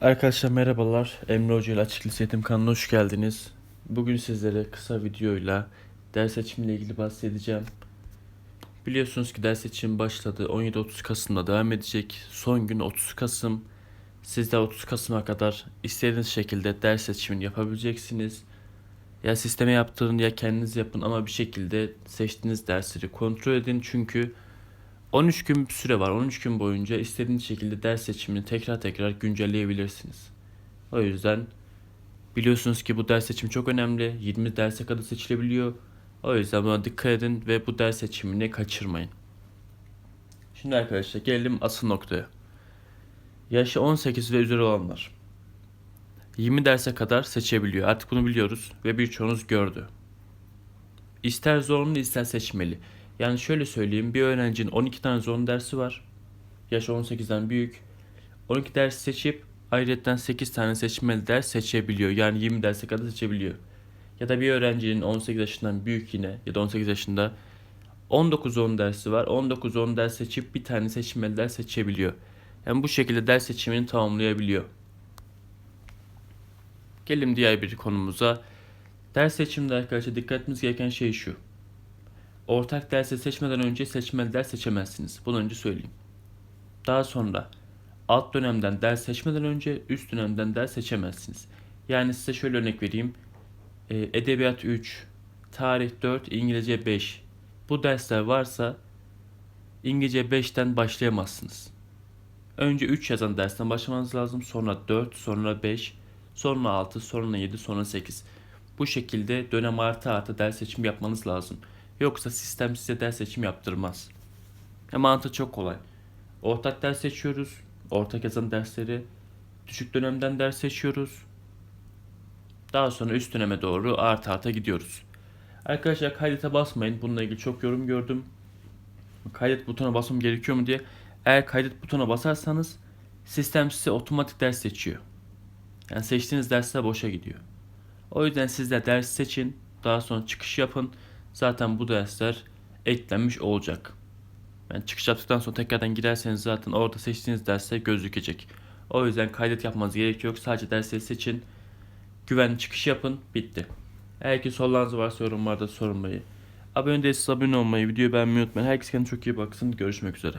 Arkadaşlar merhabalar. Emre Hoca ile Açık Lise Eğitim kanalına hoş geldiniz. Bugün sizlere kısa videoyla ders seçimiyle ilgili bahsedeceğim. Biliyorsunuz ki ders seçimi başladı. 17-30 Kasım'da devam edecek. Son gün 30 Kasım. Siz de 30 Kasım'a kadar istediğiniz şekilde ders seçimini yapabileceksiniz. Ya sisteme yaptırın ya kendiniz yapın ama bir şekilde seçtiğiniz dersleri kontrol edin. Çünkü 13 gün süre var. 13 gün boyunca istediğiniz şekilde ders seçimini tekrar tekrar güncelleyebilirsiniz. O yüzden biliyorsunuz ki bu ders seçimi çok önemli. 20 derse kadar seçilebiliyor. O yüzden buna dikkat edin ve bu ders seçimini kaçırmayın. Şimdi arkadaşlar gelelim asıl noktaya. Yaşı 18 ve üzeri olanlar 20 derse kadar seçebiliyor. Artık bunu biliyoruz ve birçoğunuz gördü. İster zorunlu ister seçmeli. Yani şöyle söyleyeyim bir öğrencinin 12 tane zorunlu dersi var. Yaş 18'den büyük. 12 ders seçip ayrıca 8 tane seçmeli ders seçebiliyor. Yani 20 derse kadar seçebiliyor. Ya da bir öğrencinin 18 yaşından büyük yine ya da 18 yaşında 19 zorunlu dersi var. 19 zorunlu ders seçip bir tane seçmeli ders seçebiliyor. Yani bu şekilde ders seçimini tamamlayabiliyor. Gelelim diğer bir konumuza. Ders seçiminde arkadaşlar dikkat etmeniz gereken şey şu. Ortak dersi seçmeden önce seçmeli ders seçemezsiniz. Bunu önce söyleyeyim. Daha sonra alt dönemden ders seçmeden önce üst dönemden ders seçemezsiniz. Yani size şöyle örnek vereyim. Ee, Edebiyat 3, Tarih 4, İngilizce 5. Bu dersler varsa İngilizce 5'ten başlayamazsınız. Önce 3 yazan dersten başlamanız lazım. Sonra 4, sonra 5, sonra 6, sonra 7, sonra 8. Bu şekilde dönem artı artı ders seçimi yapmanız lazım. Yoksa sistem size ders seçim yaptırmaz. Ya mantığı çok kolay. Ortak ders seçiyoruz. Ortak yazan dersleri. Düşük dönemden ders seçiyoruz. Daha sonra üst döneme doğru artı arta gidiyoruz. Arkadaşlar kaydete basmayın. Bununla ilgili çok yorum gördüm. Kaydet butonuna basmam gerekiyor mu diye. Eğer kaydet butonuna basarsanız sistem size otomatik ders seçiyor. Yani seçtiğiniz dersler boşa gidiyor. O yüzden siz de ders seçin. Daha sonra çıkış yapın. Zaten bu dersler eklenmiş olacak. Yani çıkış yaptıktan sonra tekrardan girerseniz zaten orada seçtiğiniz dersler gözükecek. O yüzden kaydet yapmanız gerek yok. Sadece dersleri seçin. Güvenli çıkış yapın. Bitti. Eğer ki sorularınız varsa yorumlarda sormayı. Abone değilseniz abone olmayı, videoyu beğenmeyi unutmayın. Herkes kendine çok iyi baksın. Görüşmek üzere.